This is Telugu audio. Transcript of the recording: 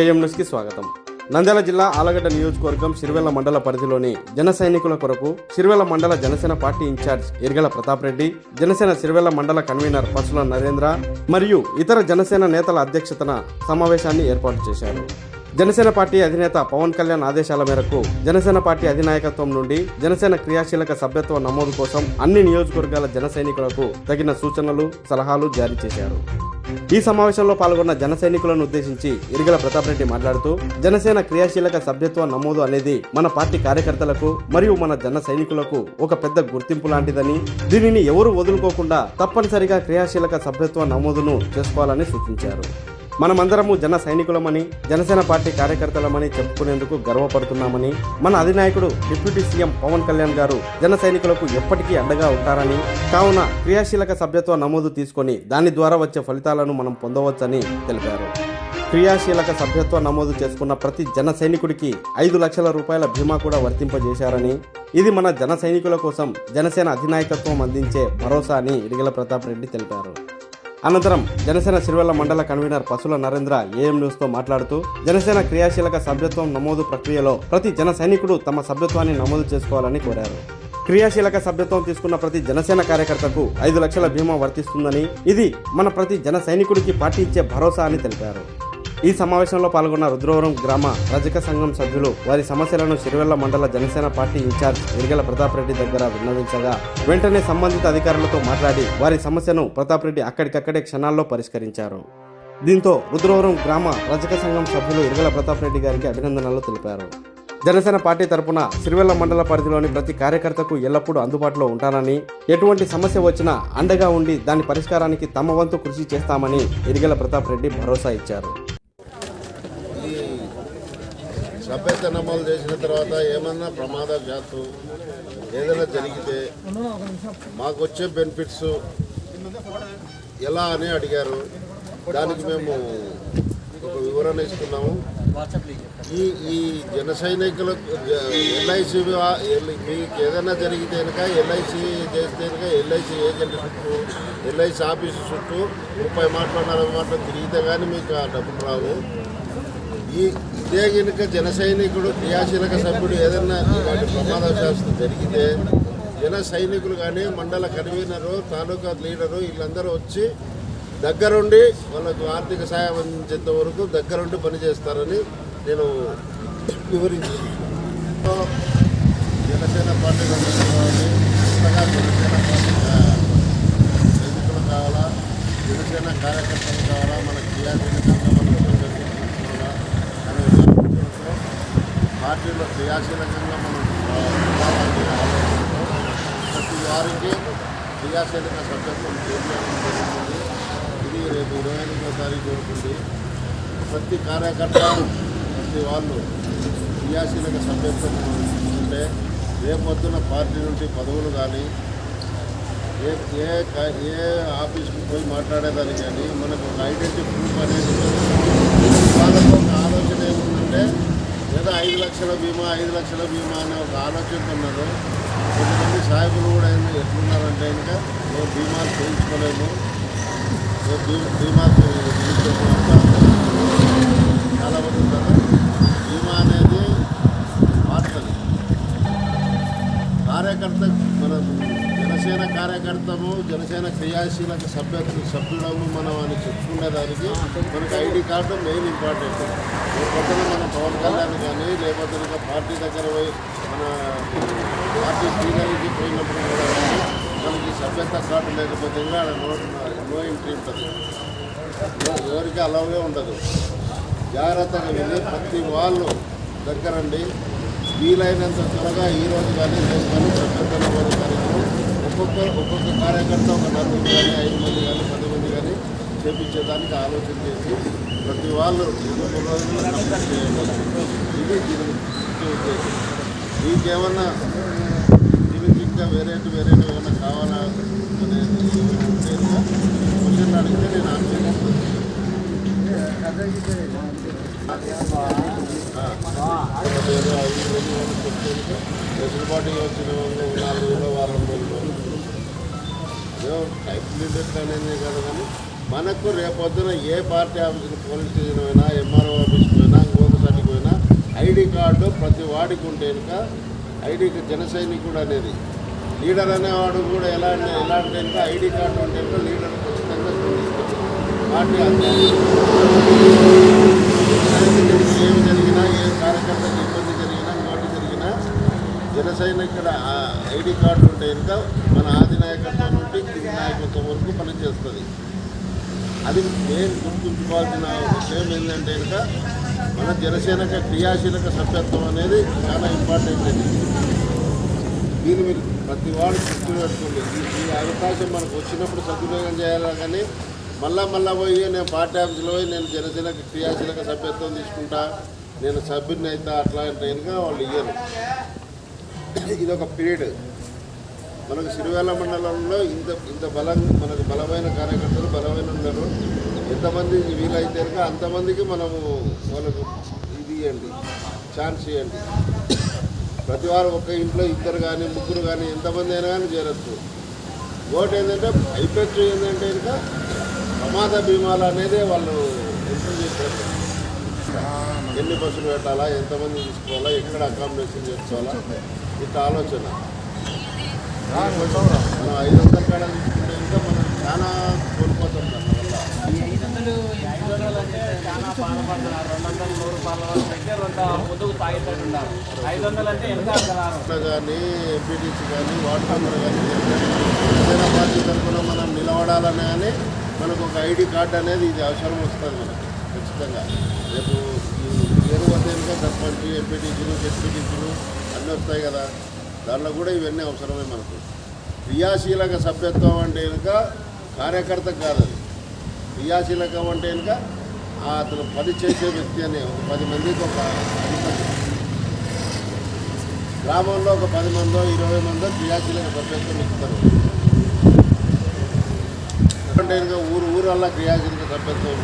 ఏఎం న్యూస్కి స్వాగతం. నంద్యాల జిల్లా ఆలగడ్డ నియోజకవర్గం సిరివెల్ల మండల పరిధిలోని జన సైనికుల కొరకు సిరివెల్ల మండల జనసేన పార్టీ ఇన్ఛార్జ్ ఎరిగల ప్రతాప్ రెడ్డి జనసేన సిరివెల్ల మండల కన్వీనర్ పసుల నరేంద్ర మరియు ఇతర జనసేన నేతల అధ్యక్షతన సమావేశాన్ని ఏర్పాటు చేశారు. జనసేన పార్టీ అధినేత పవన్ కళ్యాణ్ ఆదేశాల మేరకు జనసేన పార్టీ అధినాయకత్వం నుండి జనసేన క్రియాశీలక సభ్యత్వ నమోదు కోసం అన్ని నియోజకవర్గాల జన సైనికులకు తగిన సూచనలు సలహాలు జారీ చేశారు. ఈ సమావేశంలో పాల్గొన్న జన సైనికులను ఉద్దేశించి ఇరిగల ప్రతాప్ రెడ్డి మాట్లాడుతూ జనసేన క్రియాశీలక సభ్యత్వ నమోదు అనేది మన పార్టీ కార్యకర్తలకు మరియు మన జన సైనికులకు ఒక పెద్ద గుర్తింపు లాంటిదని దీనిని ఎవరు వదులుకోకుండా తప్పనిసరిగా క్రియాశీలక సభ్యత్వ నమోదును చేసుకోవాలని సూచించారు. మనమందరము జన సైనికులమని జనసేన పార్టీ కార్యకర్తలమని చెప్పుకునేందుకు గర్వపడుతున్నామని మన అధినాయకుడు డిప్యూటీ సీఎం పవన్ కళ్యాణ్ గారు జన సైనికులకు ఎప్పటికీ అండగా ఉంటారని కావున క్రియాశీలక సభ్యత్వ నమోదు తీసుకొని దాని ద్వారా వచ్చే ఫలితాలను మనం పొందవచ్చని తెలిపారు. క్రియాశీలక సభ్యత్వ నమోదు చేసుకున్న ప్రతి జన సైనికుడికి ఐదు లక్షల రూపాయల బీమా కూడా వర్తింపజేశారని ఇది మన జన సైనికుల కోసం జనసేన అధినాయకత్వం అందించే భరోసా అని ఇడిగల ప్రతాప్ రెడ్డి తెలిపారు. అనంతరం జనసేన సిరివెల్ల మండల కన్వీనర్ పసుల నరేంద్ర ఏఎం న్యూస్తో మాట్లాడుతూ జనసేన క్రియాశీలక సభ్యత్వం నమోదు ప్రక్రియలో ప్రతి జన సైనికుడు తమ సభ్యత్వాన్ని నమోదు చేసుకోవాలని కోరారు. క్రియాశీలక సభ్యత్వం తీసుకున్న ప్రతి జనసేన కార్యకర్తకు ఐదు లక్షల బీమా వర్తిస్తుందని ఇది మన ప్రతి జన సైనికుడికి పార్టీ ఇచ్చే భరోసా అని తెలిపారు. ఈ సమావేశంలో పాల్గొన్న రుద్రవరం గ్రామ రజక సంఘం సభ్యులు వారి సమస్యలను సిరివెల్ల మండల జనసేన పార్టీ ఇన్ఛార్జ్ ఇరిగల ప్రతాప్ రెడ్డి దగ్గర విన్నవించగా వెంటనే సంబంధిత అధికారులతో మాట్లాడి వారి సమస్యను ప్రతాప్ రెడ్డి అక్కడికక్కడే క్షణాల్లో పరిష్కరించారు. దీంతో రుద్రవరం గ్రామ రజక సంఘం సభ్యులు ఇరగల ప్రతాప్ రెడ్డి గారికి అభినందనలు తెలిపారు. జనసేన పార్టీ తరపున సిరివెల్ల మండల పరిధిలోని ప్రతి కార్యకర్తకు ఎల్లప్పుడూ అందుబాటులో ఉంటానని ఎటువంటి సమస్య వచ్చినా అండగా ఉండి దాని పరిష్కారానికి తమ వంతు కృషి చేస్తామని ఇరిగల ప్రతాప్ రెడ్డి భరోసా ఇచ్చారు ఈ సభ్యత నమోదు చేసిన తర్వాత ఏమన్నా జాతు ఏదైనా జరిగితే మాకు వచ్చే బెనిఫిట్స్ ఎలా అని అడిగారు. దానికి మేము ఒక వివరణ ఇస్తున్నాము. ఈ ఈ జన సైనికులకు ఎల్ఐసి మీకు ఏదైనా జరిగితే కనుక ఎల్ఐసి చేస్తే కనుక ఎల్ఐసి ఏజెంట్ చుట్టూ ఎల్ఐసి ఆఫీసు చుట్టూ ముప్పై మాటలు నలభై మాటలు తిరిగితే కానీ మీకు ఆ డబ్బులు రావు. ఈ ఇదే కనుక జన సైనికుడు క్రియాశీలక సభ్యుడు ఏదన్నా వాటి ప్రమాదశాస్త్రం జరిగితే జన సైనికులు కానీ మండల కన్వీనరు తాలూకా లీడరు వీళ్ళందరూ వచ్చి దగ్గరుండి వాళ్ళకు ఆర్థిక సహాయం అందించేంత వరకు దగ్గరుండి పనిచేస్తారని నేను వివరించి జనసేన పార్టీ కొత్తగా జనసేన పార్టీ సైనికులు కావాలా జనసేన కార్యకర్తలు కావాలా మన క్రియాశీలకంగా మనం ముందుకు తీసుకోవాలా అనే ఆలోచనతో పార్టీలో క్రియాశీలకంగా మనం ప్రతి వారికి క్రియాశీలక సభ్యత్వం చేయాలని జరుగుతుంది ఇది రేపు ఇరవై ఎనిమిదో తారీఖు ఉంటుంది ప్రతి కార్యకర్త ప్రతి వాళ్ళు క్రియాశీలక సభ్యత్వం ఉంటే రేపొద్దున పార్టీ నుండి పదవులు కానీ ఏ ఏ ఏ ఆఫీస్కి పోయి మాట్లాడేదాన్ని కానీ మనకు ఒక ఐడెంటిటీ ప్రూఫ్ అనేది వాళ్ళకు ఒక ఆలోచన ఏముందంటే ఏదో ఐదు లక్షల బీమా ఐదు లక్షల బీమా అనే ఒక ఆలోచనతో ఉన్నారు. కొంతమంది సాయకులు కూడా ఏమో ఎట్లున్నారంటే ఇంకా మేము బీమాలు చేయించుకోలేము. బీమా బీ చాలా మంది ఉన్నారు. బీమా అనేది వార్తలు. కార్యకర్త మన జనసేన కార్యకర్తము జనసేన క్రియాశీలక సభ్యత్వ సభ్యుడము మనం అని చెప్పుకునేదానికి మనకు ఐడి కార్డు మెయిన్ ఇంపార్టెంట్. లేకపోతే మన పవన్ కళ్యాణ్ కానీ లేకపోతే ఇంకా పార్టీ దగ్గర పోయి మన పార్టీ శ్రీగారికి పోయినప్పుడు కూడా కానీ మనకి సభ్యత్వ కార్డు లేకపోతే కూడా ఆడ నో నో ఎంట్రీ ఉంటుంది. ఎవ- ఎవరికి అలాగే ఉండదు. జాగ్రత్తగా వెళ్ళి ప్రతి వాళ్ళు దగ్గరండి వీలైనంత త్వరగా ఈ రోజు కానీ రేపు కానీ సభ్యత్వ ఒక్కొక్క ఒక్కొక్క కార్యకర్త ఒక నలుగురు కానీ ఐదు మంది కానీ పది మంది కానీ చేపించేదానికి ఆలోచన చేసి ప్రతి వాళ్ళు రెండు రోజులు ఇది దీని ముఖ్య ఉద్దేశం. మీకేమన్నా దీనికి ఇంకా వెరైటీ వెరైటీ ఏమైనా కావాలా అనేది క్వశ్చన్ అడిగితే నేను ఆన్సర్ లేదు ఐదు వేలు అని చెప్తుంటే వెసులుబాటు వచ్చిన వాళ్ళు నాలుగు వేలు వారం రోజులు టైప్ లిమిట్ అనేది కాదు కానీ మనకు రేపొద్దున ఏ పార్టీ ఆఫీస్కి పోలీస్ స్టేషన్ పోయినా ఎంఆర్ఓ ఆఫీస్కి పోయినా ఇంకొకసారికి పోయినా ఐడి కార్డు ప్రతి వాడికి ఉంటే కనుక ఐడి జన సైనికుడు అనేది లీడర్ అనేవాడు కూడా ఎలా ఎలాంటి కనుక ఐడి కార్డు ఉంటే లీడర్ ఖచ్చితంగా పార్టీ అధ్యక్షుడు జన ఇక్కడ ఐడి కార్డు ఉంటే కనుక మన ఆది నాయకత్వం నుండి కింది నాయకత్వం వరకు పనిచేస్తుంది. అది మెయిన్ గుర్తుంచుకోవాల్సిన విషయం ఏంటంటే కనుక మన జనసేనక క్రియాశీలక సభ్యత్వం అనేది చాలా ఇంపార్టెంట్ అండి దీన్ని మీరు ప్రతి వాళ్ళు దృష్టిలో పెట్టుకోండి ఈ- అవకాశం మనకు వచ్చినప్పుడు సద్వినియోగం చేయాలి కానీ మళ్ళా మళ్ళా పోయి నేను పార్టీ ఆఫీసులో పోయి నేను జనసేనక క్రియాశీలక సభ్యత్వం తీసుకుంటా నేను సభ్యుని అయితే అట్లా అంటే కనుక వాళ్ళు ఇయ్యరు. ఇది ఒక పీరియడ్. మనకు సిరివేల మండలంలో ఇంత ఇంత బలం మనకు బలమైన కార్యకర్తలు బలమైన ఉన్నారు. ఎంతమంది వీలైతే కనుక అంతమందికి మనము వాళ్ళకు ఇది ఇవ్వండి ఛాన్స్ ఇవ్వండి ప్రతి వారు ఒక్క ఇంట్లో ఇద్దరు కానీ ముగ్గురు కానీ ఎంతమంది అయినా కానీ చేరచ్చు. ఓటు ఏంటంటే హైపెచ్చు ఏంటంటే కనుక ప్రమాద బీమాలు అనేది వాళ్ళు ఎంపిక చేశారు ఎన్ని బస్సులు పెట్టాలా ఎంతమంది తీసుకోవాలా ఎక్కడ అకామిడేషన్ చేసుకోవాలా ఇంత ఆలోచన. మనం ఐదు వందల కాడ తీసుకుంటే ఇంకా మనం చాలా కోల్పోతాం దానివల్ల ఈ ఐదు వందలు ఐదు వందలు అంటే చాలా బాధపడుతున్నారు. రెండు వందలు నూరు రూపాయల దగ్గర ఉంటా ముందుకు సాగినట్టు ఉన్నారు ఐదు వందలు అంటే ఎంత అంటున్నారు? అట్లా కానీ ఎంపీటీసీ కానీ వార్డు మెంబర్ కానీ ఏదైనా పార్టీ తరఫున మనం నిలబడాలని కానీ మనకు ఒక ఐడి కార్డు అనేది ఇది అవసరం వస్తుంది మనకు ఖచ్చితంగా. రేపు ఈ ఏరు సర్పంచ్ ఎంపీటీసీలు జెడ్పీటీసీలు అన్నీ వస్తాయి కదా. దాంట్లో కూడా ఇవన్నీ అవసరమే మనకు. క్రియాశీలక సభ్యత్వం అంటే కనుక కార్యకర్త కాదు. అది క్రియాశీలకం అంటే కనుక అతను పని చేసే వ్యక్తి అనే ఒక పది మందికి ఒక గ్రామంలో ఒక పది మందో ఇరవై మందో క్రియాశీలక సభ్యత్వం ఇస్తారు. అంటే ఇంకా ఊరు ఊరల్లా క్రియాశీలక సభ్యత్వం